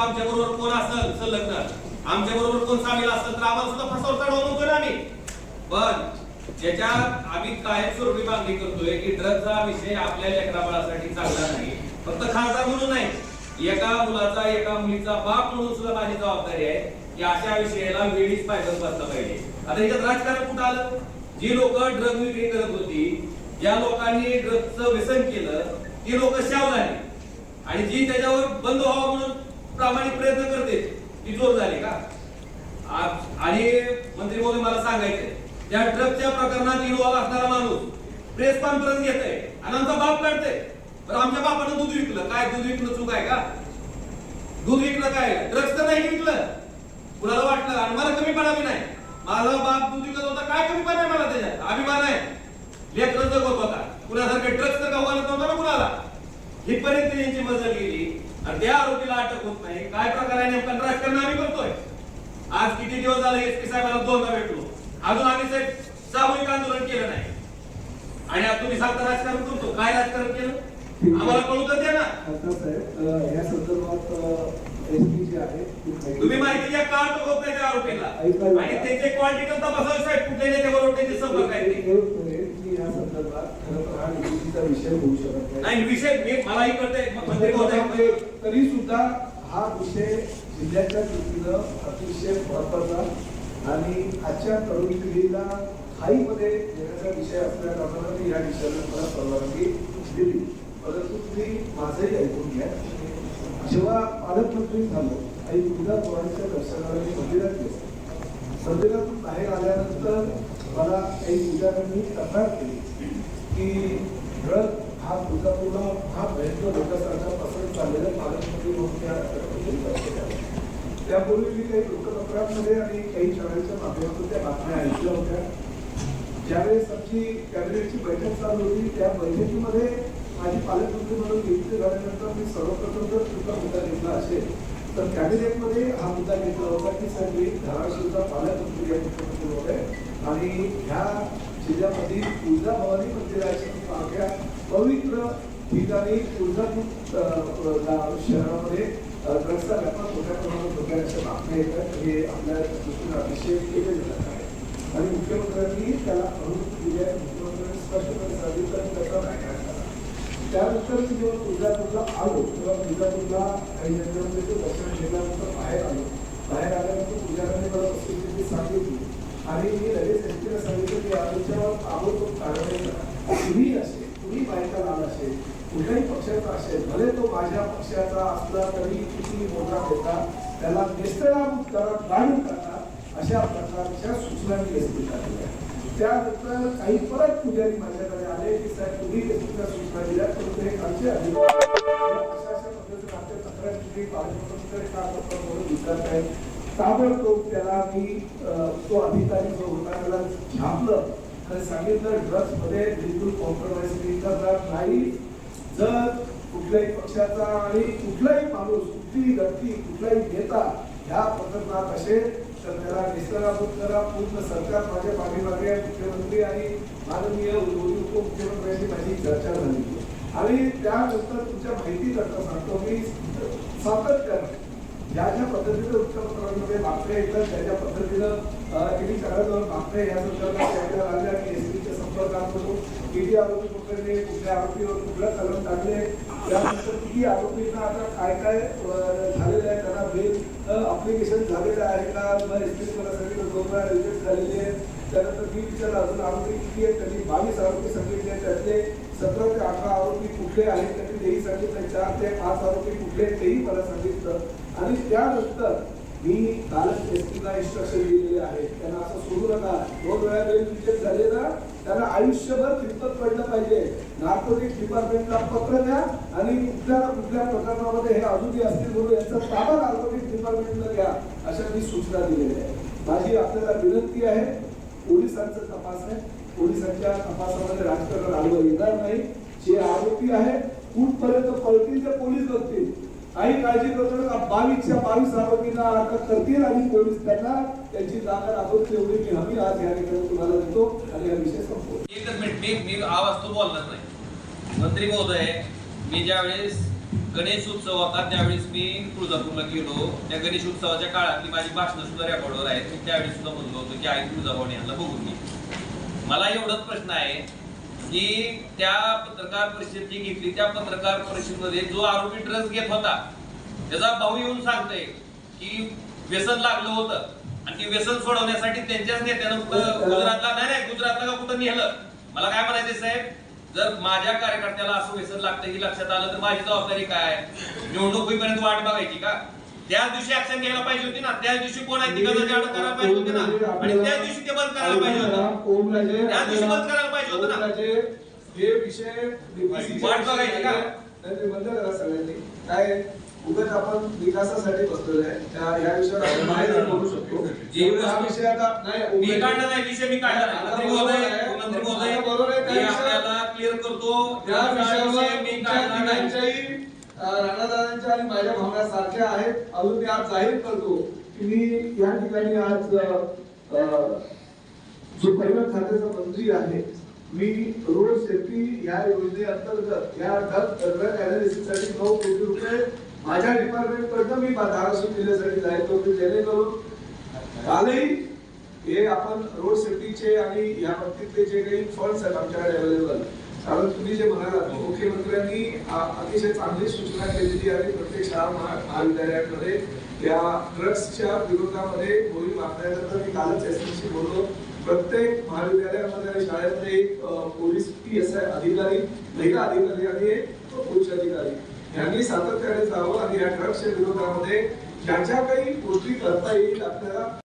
आमच्या बरोबर कोण असेल? संलग्न आमच्या बरोबर कोण सामील असेल तर आम्हाला सुद्धा फसवता म्हणून ना आम्ही. पण ज्याच्यात आम्ही कायमस्वरूपी मागणी करतोय की ड्रगचा विषय आपल्या लेकराबाळासाठी चांगला नाही. फक्त खासदार म्हणून नाही. एका मुलाचा एका मुलीचा बाप म्हणून सुद्धा माझी जबाबदारी आहे की अशा विषयाला वेळीच पायदल बसला पाहिजे. आता याच्यात राजकारण कुठं आलं? जी लोक ड्रग विक्री करत होती ज्या लोकांनी ड्रगचं व्यसन केलं ती लोक शाव आणि जी त्याच्यावर बंद व्हावं म्हणून प्रामाणिक प्रयत्न करते. ती जोर झाली का? आणि मंत्री महोदय मला सांगायचंय त्या ड्रगच्या प्रकरणात इन्व्हॉल्व असणारा माणूस प्रेस कॉन्फरन्स घेत आहे आणि आमचा बाप काढते तर आमच्या बापानं दूध विकलं. काय दूध विकलं चूक आहे का? दूध विकलं काय? ड्रग्स तर नाही विकलं. कुणाला वाटलं आणि मला कमीपणा बी नाही. माझा बाप दूध विकत होता. काय कमीपणा आहे मला त्याच्यात? अभिमान आहे. लेकर जगत होता. कुणासारखे ड्रग्स तर गावाला नव्हता ना कुणाला? हितपर्यंत यांची मजल गेली. त्या आरोपीला अटक होत नाही काय प्रकार नेमका राजकारण आम्ही करतोय आज किती दिवस झाले एस पी साहेबांना दोनदा भेटलो अजून आम्ही साहेब सामूहिक आंदोलन केलं नाही आणि तुम्ही सांगता राजकारण करतो काय राजकारण केलं आम्हाला कळू तर द्या ना या संदर्भात तुम्ही माहिती द्या का होत नाही त्या आरोपीला. आणि त्याचे क्वालिटी तपासावे साहेब कुठल्या नेत्याबरोबर त्यांचे संपर्क आहे निवडणुकीचा विषय होऊ शकत नाही. विषय मी मलाही कळतंय मंत्री महोदय तरी सुद्धा हा विषय जिल्ह्याच्या दृष्टीनं अतिशय महत्त्वाचा आणि आजच्या तरुण पिढीला खाईमध्ये येण्याचा विषय असल्या कारणानं मी या विषयाला मला परवानगी दिली. परंतु तुम्ही माझंही ऐकून घ्या. जेव्हा पालकमंत्री झालो आणि तुझ्या पोरांच्या दर्शनाला मी मंदिरात गेलो. मंदिरातून बाहेर आल्यानंतर मला काही पूजाऱ्यांनी तक्रार केली की ड्रग हा तुळजापूरला हा भयंकर लोकांसारखा पसरत चाललेला पालकमंत्री म्हणून त्या त्यापूर्वी मी काही लोकपत्रांमध्ये आणि काही चॅनलच्या माध्यमातून त्या बातम्या ऐकल्या होत्या. ज्यावेळेस आमची कॅबिनेटची बैठक चालू होती त्या बैठकीमध्ये माझी पालकमंत्री म्हणून नियुक्ती झाल्यानंतर मी सर्वप्रथम जर तुमचा मुद्दा घेतला असेल तर कॅबिनेटमध्ये हा मुद्दा घेतला होता की सर मी धाराशिवचा पालकमंत्री या मुख्यमंत्री होते आणि ह्या जिल्ह्यामध्ये तुळजाभवानी मंदिराच्या मागच्या पवित्र ठिकाणी तुळजापूर शहरामध्ये ड्रग्सचा व्यापार मोठ्या प्रमाणात होत्याच्या बातम्या येतात. हे आपल्या दृष्टीने अतिशय केलेलं आहे. आणि मुख्यमंत्र्यांनी त्याला अनुमती दिली आहे मुख्यमंत्र्यांनी स्पष्टपणे सांगितलं की त्याचा करणार. त्यानंतर मी जेव्हा तुळजापूरला आलो, तेव्हा तुळजापूरला काही जनतेमध्ये दर्शन घेतल्यानंतर बाहेर आलो. बाहेर आल्यानंतर पुजाऱ्यांनी मला वस्तुस्थिती सांगितली आणि मी लगेच एसटीला सांगितलं की आमच्या आम्ही कारवाई करा. तुम्ही असेल तुम्ही बायका लाल असेल कुठल्याही पक्षाचा असेल भले तो माझ्या पक्षाचा असला तरी किती मोठा नेता त्याला निष्ठराम करा काढून करा अशा प्रकारच्या सूचना मी एसटीला काढल्या त्यानंतर काही परत पुजारी माझ्याकडे आले की साहेब तुम्ही एसटीच्या सूचना दिल्या तर हे आमचे अधिकार अशा अशा पद्धतीने आमच्या तक्रार किती पालकमंत्र्यांकडे का आपण म्हणून विचारत आहे ताबडतोब त्याला मी तो अधिकारी जो होता त्याला झापलं आणि सांगितलं ड्रग्समध्ये बिलकुल कॉम्प्रोमाइज करणार नाही. जर कुठल्याही पक्षाचा आणि कुठलाही माणूस कुठलीही व्यक्ती कुठलाही नेता ह्या प्रकरणात असेल तर त्याला निष्काराभूत करा पूर्ण सरकार माझ्या पाठीमागे मुख्यमंत्री आणि माननीय उपमुख्यमंत्र्यांची माझी चर्चा झाली. आणि त्यानंतर तुमच्या माहिती करता सांगतो मी सातत्यानं ज्या ज्या पद्धतीचं वृत्तपत्रांमध्ये बातम्या येतात त्या ज्या पद्धतीनं किती सगळ्याजवळ बातम्या या संदर्भात त्याच्या आणि की एसपीच्या संपर्कात होतो किती आरोपी पकडले कुठल्या आरोपीवर कुठलं कलम टाकले त्यानंतर किती आरोपींना आता काय काय झालेलं आहे त्यांना बेल अप्लिकेशन झालेलं आहे का? मग एस पी मला सांगितलं दोन वेळा रिजेक्ट झालेले आहेत. त्यानंतर मी विचारलं अजून आरोपी किती आहेत? त्यांनी बावीस आरोपी सांगितले त्यातले. सतरा ते अठरा आरोपी कुठले आहेत त्यांनी तेही सांगितलं चार ते पाच आरोपी कुठले आहेत तेही मला सांगितलं. आणि त्यानंतर मी कालच एस टीला इन्स्ट्रक्शन दिलेले आहे. त्यांना असं सोडू नका. दोन वेळा वेळ रिजेक्ट झाले ना त्यांना आयुष्यभर किंमत पडलं पाहिजे. नार्कोटिक डिपार्टमेंटला पत्र द्या आणि कुठल्या ना कुठल्या प्रकरणामध्ये हे अजूनही असतील म्हणून यांचा ताबा नार्कोटिक डिपार्टमेंटला घ्या अशा मी सूचना दिलेल्या आहे माझी आपल्याला विनंती आहे पोलिसांचा तपास आहे. पोलिसांच्या तपासामध्ये राजकारण आडवं येणार नाही. जे आरोपी आहे कुठपर्यंत पळतील ते पोलीस बघतील. काही काळजी करू नका. बावीसच्या बावीस आरोपींना अटक करतील आणि पोलीस त्यांना त्यांची जागा दाखवतील एवढी मी हमी आज या ठिकाणी तुम्हाला देतो आणि हा विषय संपतो एकच मिनिट मी मी आवाज तो बोलणार नाही. मंत्री महोदय मी ज्यावेळेस गणेश उत्सव होता त्यावेळेस मी तुळजापूरला गेलो. त्या गणेश उत्सवाच्या काळातली माझी भाषणं सुद्धा रेकॉर्डवर आहेत. मी त्यावेळेस सुद्धा म्हणलो होतो की आई तुळजाभवानी यांना बघून मी मला एवढंच प्रश्न आहे की त्या पत्रकार परिषद जी घेतली त्या पत्रकार परिषदेमध्ये जो आरोपी ड्रग्ज घेत होता त्याचा भाऊ येऊन सांगतोय की व्यसन लागलं होतं. आणि ते व्यसन सोडवण्यासाठी त्यांच्याच नेत्यानं कुठं गुजरातला नाही नाही गुजरातला का कुठं नेलं? मला काय म्हणायचं साहेब? जर माझ्या कार्यकर्त्याला असं व्यसन लागतं की लक्षात आलं तर माझी जबाबदारी काय? निवडणूक होईपर्यंत वाट बघायची का? त्याच दिवशी ऍक्शन घ्यायला पाहिजे होती ना. त्याच दिवशी कोण आहे तिघांना जाड करायला पाहिजे होते ना. आणि त्याच दिवशी ते बंद करायला पाहिजे होतं. त्या दिवशी बंद करायला पाहिजे होतं ना. हे विषय वाट बघायची का? नाही, बंद करा सगळ्यांनी. काय उगाच आपण विकासासाठी बसलेलो आहे. त्या या विषयावर आपण बाहेर बोलू शकतो. जी हा विषय आता नाही मी काढला नाही विषय मी काढला नाही. आता मंत्री बरोबर महोदय आहे. मंत्री महोदय आता बरोबर आहे. त्या मी विषयावर- आपल्याला क्लिअर करतो. त्या विषयावर विषय मी काढला नाही. राणादादांच्या आणि माझ्या भावना सारख्या आहेत. अजून मी आज जाहीर करतो की मी या ठिकाणी आज जो परिवहन खात्याचा मंत्री आहे मी रोड सेफ्टी या योजनेअंतर्गत या ड्रगसाठी नऊ कोटी रुपये माझ्या डिपार्टमेंट कडनं मी धाराशिव जिल्ह्यासाठी जाहीर करतो जेणेकरून कालही हे आपण रोड सेफ्टीचे आणि या बाबतीतले जे काही फंड्स आहेत आमच्याकडे अवेलेबल कारण तुम्ही जे म्हणालात मुख्यमंत्र्यांनी अतिशय चांगली सूचना केलेली आहे. प्रत्येक शाळा महाविद्यालयांमध्ये या ड्रग्सच्या विरोधामध्ये मोहीम आखण्यानंतर मी कालच एसपीशी बोललो. प्रत्येक महाविद्यालयामध्ये आणि शाळेमध्ये एक पोलीस पी एस आय अधिकारी महिला अधिकारी आणि एक पुरुष अधिकारी यांनी सातत्याने जावं आणि या ड्रग्सच्या विरोधामध्ये ज्या ज्या काही गोष्टी करता येईल आपल्याला